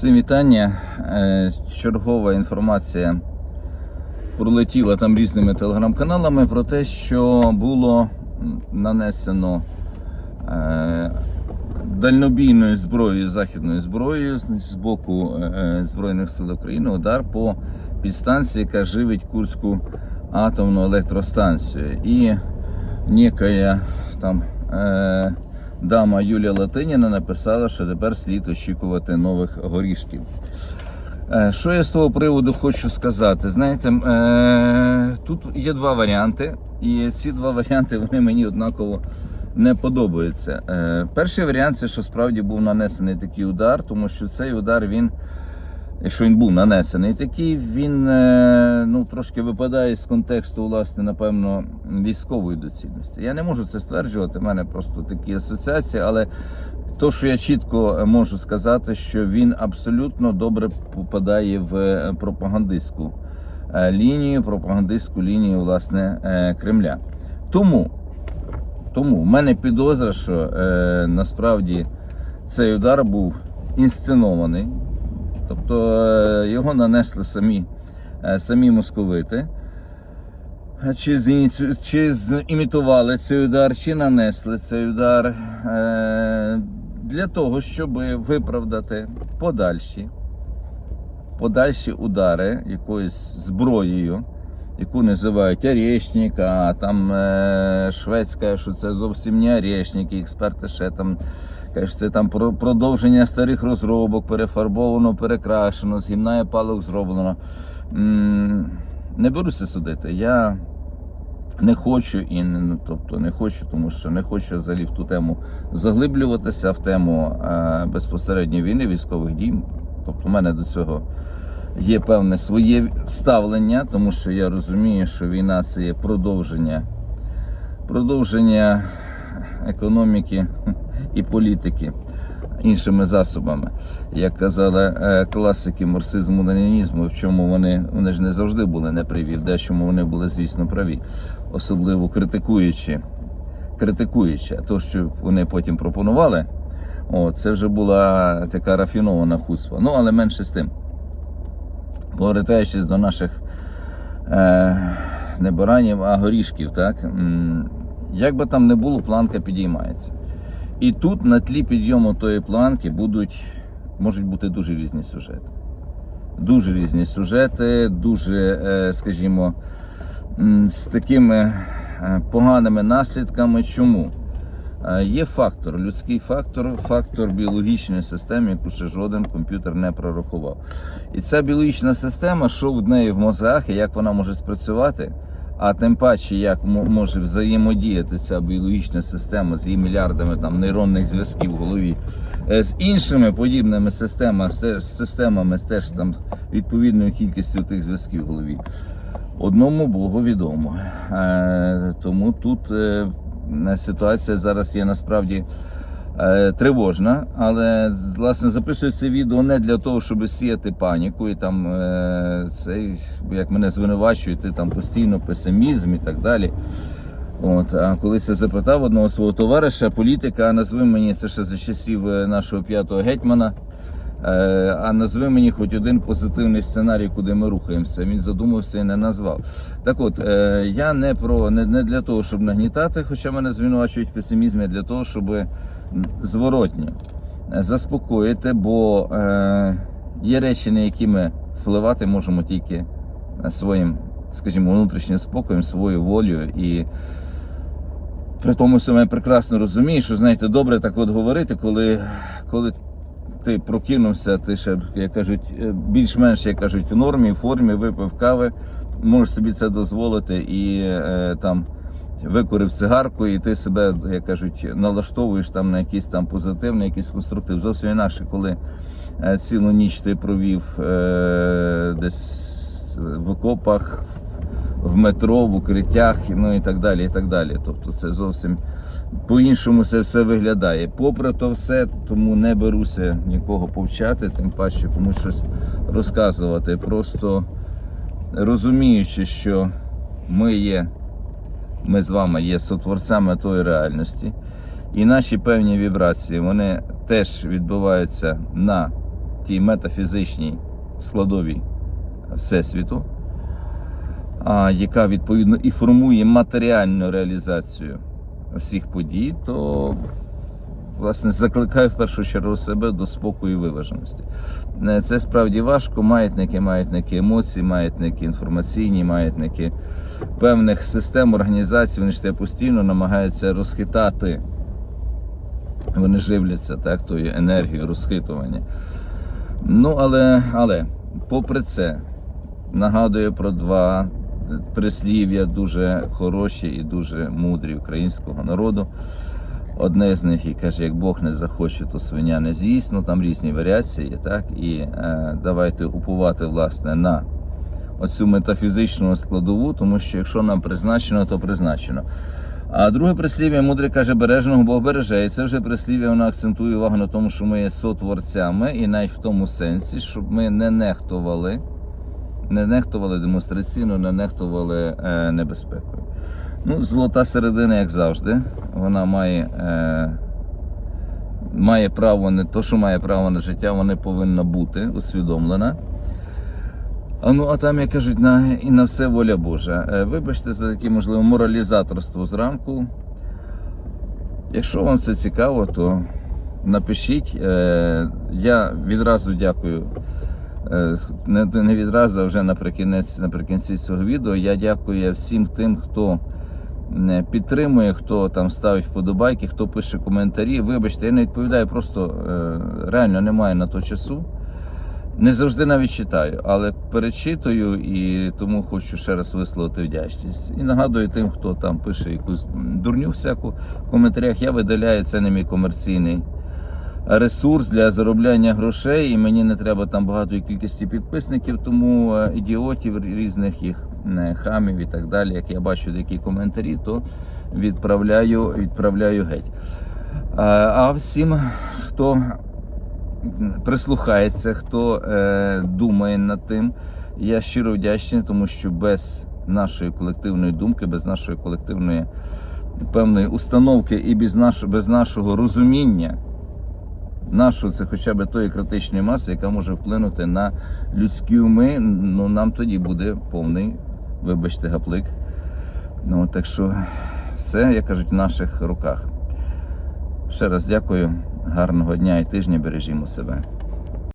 Всім вітання. Е, Чергова інформація пролетіла там різними телеграм-каналами про те, що було нанесено е, дальнобійною зброєю, західною зброєю з боку е, Збройних сил України удар по підстанції, яка живить Курську атомну електростанцію. І некая там дама Юлія Латиніна написала, що тепер слід очікувати нових горішків. Е, Що я з того приводу хочу сказати? Знаєте, е, тут є два варіанти, і ці два варіанти вони мені однаково не подобаються. Е, Перший варіант це що справді був нанесений такий удар, тому що цей удар він. Якщо він був нанесений такий, він е, ну, трошки випадає з контексту, власне, напевно, військової доцільності. Я не можу це стверджувати, в мене просто такі асоціації, але то, що я чітко можу сказати, що він абсолютно добре попадає в е, пропагандистську е, лінію, пропагандистську лінію власне Кремля. Тому, тому в мене підозра, що е, насправді цей удар був інсценований. Тобто е, його нанесли самі, е, самі московити. Чи, чи зімітували цей удар, чи нанесли цей удар е... для того, щоб виправдати подальші, подальші удари якоюсь зброєю, яку називають Орешник, а там шведська, що це зовсім не Орешник, і експерти ще там Кажуть, це там про- продовження старих розробок, перефарбовано, перекрашено, з палок зроблено. Не беруся судити. Я не хочу і не, ну, тобто не хочу, тому що не хочу взагалі в ту тему заглиблюватися, в тему е, безпосередньо війни, військових дій. Тобто, у мене до цього є певне своє ставлення, тому що я розумію, що війна це є продовження, продовження економіки і політики іншими засобами. Як казали е, класики марксизму ленінізму, в чому вони, вони ж не завжди були неправі, в дечому вони були, звісно, праві, особливо критикуючи, критикуючи то, що вони потім пропонували. О, це вже була така рафінована хуцпа. Ну, але менше з тим. Повертаючись до наших е, не баранів, а горішків, так? Як би там не було, планка підіймається. І тут на тлі підйому тої планки будуть, можуть бути дуже різні сюжети. Дуже різні сюжети, дуже, е, скажімо, з такими е, поганими наслідками. Чому? Е, Є фактор, людський фактор, фактор біологічної системи, яку ще жоден комп'ютер не прорахував. І ця біологічна система, що в неї в мозгах і як вона може спрацювати, а тим паче, як може взаємодіяти ця біологічна система з її мільярдами там нейронних зв'язків в голові, е, з іншими подібними системами, з системами з теж там відповідною кількістю тих зв'язків в голові. Одному Богу відомо. Е, тому тут е, ситуація зараз є насправді тривожна, але власне записую це відео не для того, щоб сіяти паніку і там е, цей, як мене звинувачують, там постійно песимізм і так далі. От, а колись я запитав одного свого товариша, політика, а назви мені це ще за часів е, нашого п'ятого гетьмана. Е, А назви мені хоч один позитивний сценарій, куди ми рухаємося. Він задумався і не назвав. Так от, е, я не про не, не для того, щоб нагнітати, хоча мене звинувачують в песимізмі, а для того, щоб е, заспокоїти, бо е, є речі, на які ми впливати можемо тільки своїм, скажімо, внутрішнім спокоєм, своєю волею і. При тому я прекрасно розумію, що знаєте, добре так от говорити, коли, коли ти прокинувся, ти ще, як кажуть, е, більш-менш, як кажуть, в нормі, в формі, випив кави, можеш собі це дозволити і е, там викурив цигарку, і ти себе, як кажуть, налаштовуєш там на якийсь там позитивний, якийсь конструктив. Зовсім інакше, коли е, цілу ніч ти провів десь в окопах, в метро, в укриттях, ну і так далі. і так далі. Тобто це зовсім по-іншому це все виглядає. Попри то все, тому не беруся нікого повчати, тим паче комусь щось розказувати. Просто розуміючи, що ми є, ми з вами є сотворцями тої реальності, і наші певні вібрації вони теж відбуваються на тій метафізичній складовій Всесвіту, яка відповідно і формує матеріальну реалізацію всіх подій, то власне закликаю в першу чергу себе до спокою і виваженості. Е, Це справді важко. Маятники, маятники емоцій, маятники інформаційні, маятники певних систем організацій. Вони ж тебе постійно намагаються розхитати. Вони живляться так, тою енергією розхитування. Ну, але, але, попри це, нагадую про два прислів'я дуже хороші і дуже мудрі українського народу. Одне з них і каже, як Бог не захоче, то свиня не з'їсть. Ну там різні варіації, так? І е, давайте упувати власне на оцю метафізичну складову, тому що якщо нам призначено, то призначено. А друге прислів'я мудрий каже, бережного Бог береже. І це вже прислів'я воно акцентує увагу на тому, що ми є сотворцями, і навіть в тому сенсі, щоб ми не нехтували, не нехтували демонстраційно, не нехтували е, небезпекою. Ну, золота середина, як завжди, вона має, е, має право, не то, що має право на життя, вона повинна бути усвідомлена. А ну, а там, як кажуть, на, і на все воля Божа. Е, Вибачте за таке, можливо, моралізаторство зранку. Якщо вам це цікаво, то напишіть. Е, Я відразу дякую. Е, Не, відразу, а вже наприкінець, наприкінці цього відео. Я дякую всім тим, хто е, підтримує, хто там ставить вподобайки, хто пише коментарі. Вибачте, я не відповідаю, просто е, реально немає на то часу. Не завжди навіть читаю, але перечитую і тому хочу ще раз висловити вдячність. І нагадую тим, хто там пише якусь дурню всяку в коментарях. Я видаляю це не мій комерційний ресурс для заробляння грошей, і мені не треба там багатої кількості підписників, тому е, ідіотів різних їх е, хамів і так далі. Як я бачу деякі коментарі, то відправляю, відправляю геть. А, а всім, хто прислухається, хто е, думає над тим. Я щиро вдячний, тому що без нашої колективної думки, без нашої колективної певної установки і без нашого розуміння, нашого це хоча б тої критичної маси, яка може вплинути на людські уми, ну нам тоді буде повний, вибачте, гаплик. Ну, так що все, як кажуть, в наших руках. Ще раз дякую, гарного дня і тижня, бережімо себе.